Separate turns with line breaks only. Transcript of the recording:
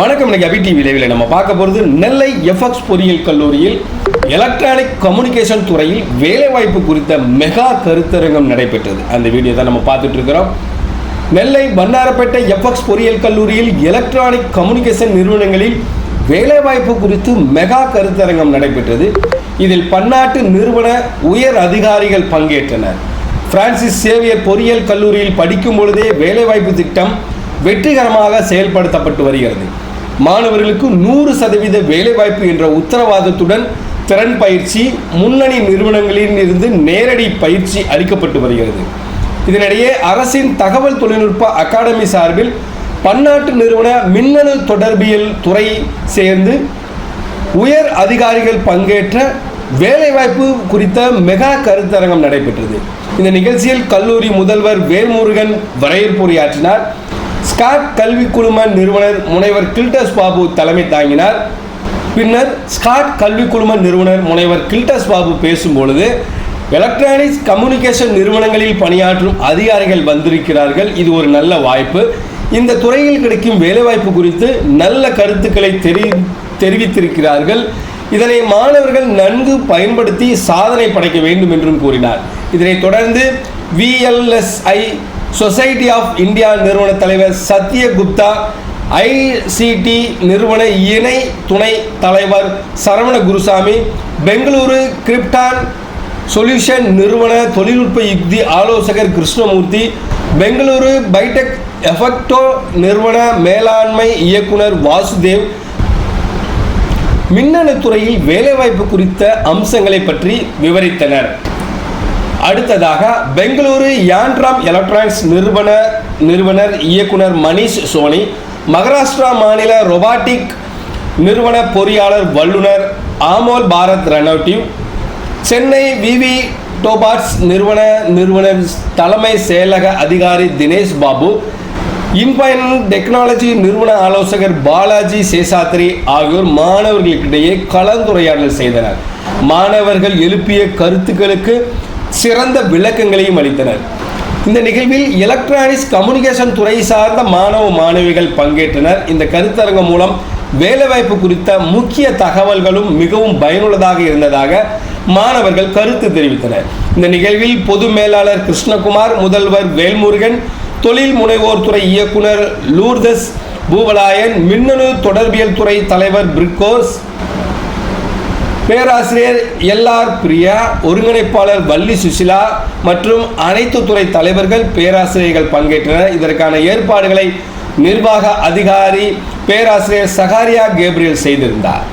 வணக்கம் இன்னைக்கு அபி டிவி லைவில் நம்ம பார்க்க போகிறது நெல்லை எஃப்எக்ஸ் பொறியியல் கல்லூரியில் எலக்ட்ரானிக் கம்யூனிகேஷன் துறையில் வேலைவாய்ப்பு குறித்த மெகா கருத்தரங்கம் நடைபெற்றது. அந்த வீடியோ தான் நம்ம பார்த்துட்டு இருக்கிறோம். நெல்லை வண்ணாரப்பேட்டை எஃப்எக்ஸ் பொறியியல் கல்லூரியில் எலக்ட்ரானிக் கம்யூனிகேஷன் நிறுவனங்களில் வேலைவாய்ப்பு குறித்து மெகா கருத்தரங்கம் நடைபெற்றது. இதில் பன்னாட்டு நிறுவன உயர் அதிகாரிகள் பங்கேற்றனர். பிரான்சிஸ் சேவியர் பொறியியல் கல்லூரியில் படிக்கும் பொழுதே வேலைவாய்ப்பு திட்டம் வெற்றிகரமாக செயல்படுத்தப்பட்டு வருகிறது. மாணவர்களுக்கு நூறு சதவீத வேலைவாய்ப்பு என்ற உத்தரவாதத்துடன் திறன் பயிற்சி முன்னணி நிறுவனங்களில் இருந்து நேரடி பயிற்சி அளிக்கப்பட்டு வருகிறது. இதனிடையே அரசின் தகவல் தொழில்நுட்ப அகாடமி சார்பில் பன்னாட்டு நிறுவன மின்னணு தொடர்பியல் துறை சேர்ந்து உயர் அதிகாரிகள் பங்கேற்ற வேலைவாய்ப்பு குறித்த மெகா கருத்தரங்கம் நடைபெற்றது. இந்த நிகழ்ச்சியில் கல்லூரி முதல்வர் வேல்முருகன் வரவேற்புரையாற்றினார். ஸ்காட் கல்வி குழும நிறுவனர் முனைவர் கில்டஸ் பாபு தலைமை தாங்கினார். பின்னர் ஸ்காட் கல்வி குழும நிறுவனர் முனைவர் கில்டஸ் பாபு பேசும்பொழுது எலக்ட்ரானிக்ஸ் கம்யூனிகேஷன் நிறுவனங்களில் பணியாற்றும் அதிகாரிகள் வந்திருக்கிறார்கள். இது ஒரு நல்ல வாய்ப்பு. இந்த துறையில் கிடைக்கும் வேலைவாய்ப்பு குறித்து நல்ல கருத்துக்களை தெரி தெரிவித்திருக்கிறார்கள். இதனை மாணவர்கள் நன்கு பயன்படுத்தி சாதனை படைக்க வேண்டும் என்றும் கூறினார். இதனைத் தொடர்ந்து விஎல்எஸ்ஐ சொசைட்டி ஆஃப் இந்தியா நிறுவன தலைவர் சத்யகுப்தா ஐசிடி நிறுவன இணை துணை தலைவர் சரவண குருசாமி பெங்களூரு கிரிப்டான் சொல்யூஷன் நிறுவன தொழில்நுட்ப யுக்தி ஆலோசகர் கிருஷ்ணமூர்த்தி பெங்களூரு பைடெக் எஃபெக்டோ நிறுவன மேலாண்மை இயக்குனர் வாசுதேவ். மின்னணு துறையில் வேலைவாய்ப்பு குறித்த அம்சங்களை பற்றி விவரித்தனர். அடுத்ததாக பெங்களூரு யான்ட்ராம் எலக்ட்ரானிக்ஸ் நிறுவன நிறுவனர் இயக்குனர் மணிஷ் சோனி மகாராஷ்டிரா மாநில ரொபாட்டிக் நிறுவன பொறியாளர் வல்லுனர் ஆமோல் பாரத் ரெனோட்டிவ் சென்னை விவி டோபாட்ஸ் நிறுவன நிறுவனர் தலைமை செயலக அதிகாரி தினேஷ் பாபு இன்பைன் டெக்னாலஜி நிறுவன ஆலோசகர் பாலாஜி சேஷாத்ரி ஆகியோர் மாணவர்களுக்கிடையே கலந்துரையாடல் செய்தனர். மாணவர்கள் எழுப்பிய கருத்துக்களுக்கு சிறந்த விளக்கங்களையும் அளித்தனர். இந்த நிகழ்வில் எலக்ட்ரானிக்ஸ் கம்யூனிகேஷன் துறை சார்ந்த மாணவ மாணவிகள் பங்கேற்றனர். இந்த கருத்தரங்கம் மூலம் வேலைவாய்ப்பு குறித்த முக்கிய தகவல்களும் மிகவும் பயனுள்ளதாக இருந்ததாக மாணவர்கள் கருத்து தெரிவித்தனர். இந்த நிகழ்வில் பொது மேலாளர் கிருஷ்ணகுமார் முதல்வர் வேல்முருகன் தொழில் முனைவோர் துறை இயக்குனர் லூர்தஸ் பூவலாயன் மின்னணு தொடர்பியல் துறை தலைவர் பிரிக்கோஸ் பேராசிரியர் எல்ஆர் பிரியா ஒருங்கிணைப்பாளர் வள்ளி சுசிலா மற்றும் அனைத்து துறை தலைவர்கள் பேராசிரியர்கள் பங்கேற்றனர். இதற்கான ஏற்பாடுகளை நிர்வாக அதிகாரி பேராசிரியர் சகாரியா கேப்ரியல் செய்திருந்தார்.